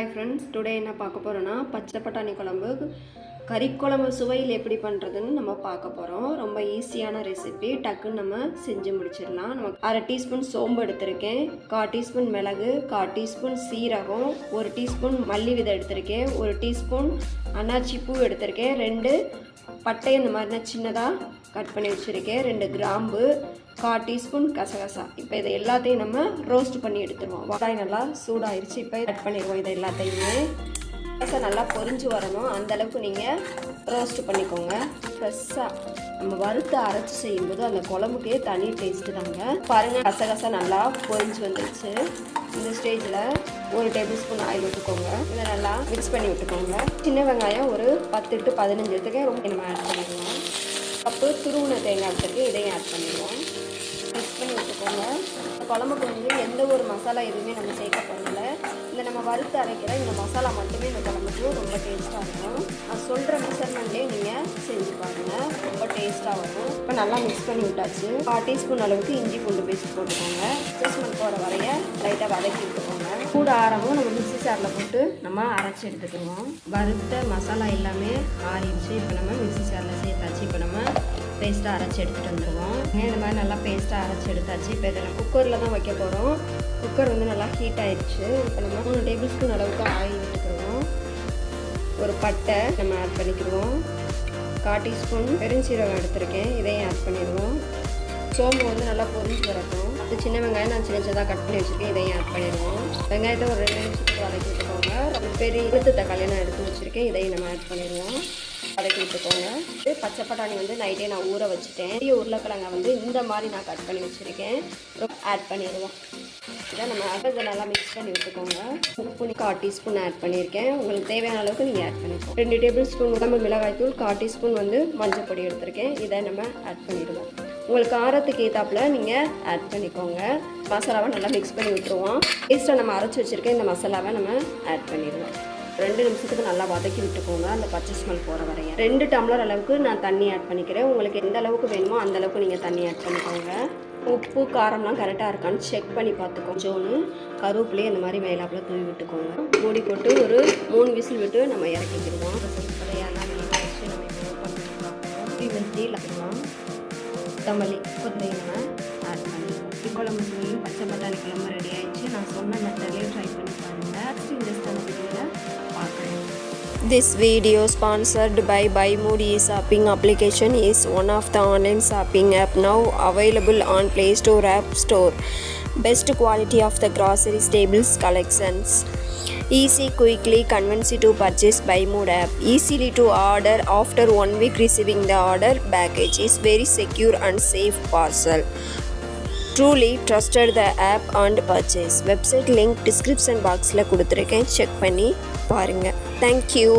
Hi friends today என்ன பார்க்க போகிறோன்னா பச்சை பட்டாணி குழம்பு கறிக்குழம்பு சுவையில் எப்படி பண்ணுறதுன்னு நம்ம பார்க்க போகிறோம் ரொம்ப ஈஸியான ரெசிபி டக்குன்னு நம்ம செஞ்சு முடிச்சிடலாம். நம்ம அரை டீஸ்பூன் சோம்பு எடுத்திருக்கேன். கால் டீஸ்பூன் மிளகு கால் டீஸ்பூன் சீரகம் ஒரு டீஸ்பூன் மல்லி விதை எடுத்திருக்கேன். ஒரு டீஸ்பூன் அன்னாச்சி பூ எடுத்திருக்கேன். ரெண்டு பட்டை இந்த மாதிரி சின்னதாக கட் பண்ணி வச்சுருக்கேன். ரெண்டு கிராம்பு கால் டீஸ்பூன் கசகசா. இப்போ இதை எல்லாத்தையும் நம்ம ரோஸ்ட் பண்ணி எடுத்துருவோம். வெங்காயம் நல்லா சூடாயிருச்சு. இப்போ கட் பண்ணிடுவோம் இதை எல்லாத்தையுமே. ஃப்ரெஷ்ஷாக நல்லா பொரிஞ்சு வரணும். அந்தளவுக்கு நீங்கள் ரோஸ்ட் பண்ணிக்கோங்க. ஃப்ரெஷ்ஷாக நம்ம வறுத்து அரைச்சி செய்யும்போது அந்த குழம்புக்கே தனி டேஸ்ட்டு தாங்க. பாருங்கள் கசகசா நல்லா பொரிஞ்சு வந்துருச்சு. இந்த ஸ்டேஜில் ஒரு டேபிள் ஸ்பூன் ஆயில் விட்டுக்கோங்க. இதை நல்லா மிக்ஸ் பண்ணி விட்டுக்கோங்க. சின்ன வெங்காயம் ஒரு பத்து டு பதினஞ்சு எடுத்துக்க ரொம்ப நம்ம ஆட் பண்ணிடுவோம் கப்பு துருவின தேங்காய் வச்சுருக்கு இதையும் ஆட் பண்ணிடுவோம். மிக்ஸ் பண்ணி விட்டுக்கோங்க குழம்புக்கு வந்து எந்த ஒரு மசாலா எதுவுமே நம்ம சேர்க்க போகிறதில்ல இந்த நம்ம வறுத்து அரைக்கிற இந்த மசாலா மட்டுமே இந்த குழம்புக்கு ரொம்ப டேஸ்ட்டாக இருக்கும். நான் சொல்கிற மெஷர்மெண்ட்லேயே நீங்கள் செஞ்சு பாருங்கள் ரொம்ப டேஸ்ட்டாக வரும். இப்போ நல்லா மிக்ஸ் பண்ணி விட்டாச்சு. கால் டீஸ்பூன் அளவுக்கு இஞ்சி பூண்டு பேஸ்ட் போட்டுக்கோங்க. அட்ஜஸ்ட்மெண்ட் போகிற வரைய லைட்டாக வதக்கி விட்டுக்கோங்க. கூட ஆரமும் நம்ம மிக்ஸி சாரில் போட்டு நம்ம அரைச்சி எடுத்துக்குவோம் வறுத்த மசாலா எல்லாமே ஆறிடுச்சு இப்போ நம்ம மிக்ஸி சாரில் சேர்த்தாச்சு. இப்போ நம்ம பேஸ்ட்டாக அரைச்சி எடுத்துகிட்டு வந்துடுவோம் இந்த மாதிரி நல்லா பேஸ்ட்டாக அரைச்சி எடுத்தாச்சு. இப்போ இதில் குக்கரில் தான் வைக்க போகிறோம் குக்கர் வந்து நல்லா ஹீட் ஆயிடுச்சு. இப்போ நம்ம மூணு டேபிள் ஸ்பூன் அளவுக்கு ஆயில் விட்டுக்கிறோம் ஒரு பட்டை நம்ம ஆட் பண்ணிக்கிடுவோம். கால் டீஸ்பூன் பெருஞ்சீரகம் எடுத்திருக்கேன். இதையும் ஆட் பண்ணிடுவோம். சோம்பு வந்து நல்லா பொரிஞ்சு வரட்டும். இது சின்ன வெங்காயம் நான் சின்ன சின்னதாக கட் பண்ணி வச்சுருக்கேன். இதையும் ஆட் பண்ணிடுவோம். வெங்காயத்தை ஒரு ரெண்டு நிமிஷத்துக்கு வதக்கி விட்டுக்கோங்க பெரிய இழுத்து தக்காளி நான் எடுத்து வச்சுருக்கேன். இதையும் நம்ம ஆட் பண்ணிடுவோம். வதக்கி விட்டுக்கோங்க இது பச்சை பட்டாணி வந்து நைட்டே நான் ஊற வச்சுட்டேன். பெரிய உருளைக்கிழங்கை வந்து இந்த மாதிரி நான் கட் பண்ணி வச்சுருக்கேன். ஆட் பண்ணிடுவோம். இதை நம்ம அதை நல்லா மிக்ஸ் பண்ணி விட்டுக்கோங்க. உப்பு கால் டீஸ்பூன் ஆட் பண்ணியிருக்கேன். உங்களுக்கு தேவையான அளவுக்கு நீங்கள் ஆட் பண்ணிக்கோங்க. ரெண்டு டேபிள் ஸ்பூன் உடம்பு மிளகாய்த்தூள் கால் டீஸ்பூன் வந்து மஞ்சள் பொடி எடுத்திருக்கேன். இதை நம்ம ஆட் பண்ணிடுவோம். உங்களுக்கு காரத்துக்கு ஏற்றாப்புல நீங்கள் ஆட் பண்ணிக்கோங்க. மசாலாவை நல்லா மிக்ஸ் பண்ணி விட்டுருவோம். டேஸ்ட்டாக நம்ம அரைச்சி வச்சுருக்க இந்த மசாலாவை நம்ம ஆட் பண்ணிடுவோம். ரெண்டு நிமிஷத்துக்கு நல்லா வதக்கி விட்டுக்கோங்க. அந்த பச்சை ஸ்மெல் போகிற வரையும். ரெண்டு டம்ளர் அளவுக்கு நான் தண்ணி ஆட் பண்ணிக்கிறேன். உங்களுக்கு எந்த அளவுக்கு வேணுமோ அந்த அளவுக்கு நீங்கள் தண்ணி ஆட் பண்ணிக்கோங்க. உப்பு காரம்லாம் கரெக்டாக இருக்கான்னு செக் பண்ணி பார்த்துக்கோ ஜோனு கருவேப்பிலையே இந்த மாதிரி மேலாப்பில் தூவி விட்டுக்கோங்க. மூடி போட்டு ஒரு மூணு விசில் விட்டு நம்ம இறக்கிக்கிடுவோம் பழையெல்லாம் நம்ம கொத்தமல்லி கொத்தமல்லி ஆட் பண்ணிடுவோம். குழம்பு சொல்லி பச்சை பட்டாணி குழம்பு ரெடி ஆயிடுச்சு. நான் சொன்ன மெத்தட்லேயே ட்ரை பண்ணி பாருங்கள் இந்த வீடியோவில் This video sponsored by Buy Mood e-shopping application is one of the online shopping app now available on Play Store App Store. Best quality of the grocery staples collections. Easy, quickly, convenient to purchase Buy Mood app. Easily to order after one week receiving the order. Package is very secure and safe parcel. Truly trusted the app and purchase website link description பாக்ஸில் கொடுத்துருக்கேன் check பண்ணி பாருங்கள் thank you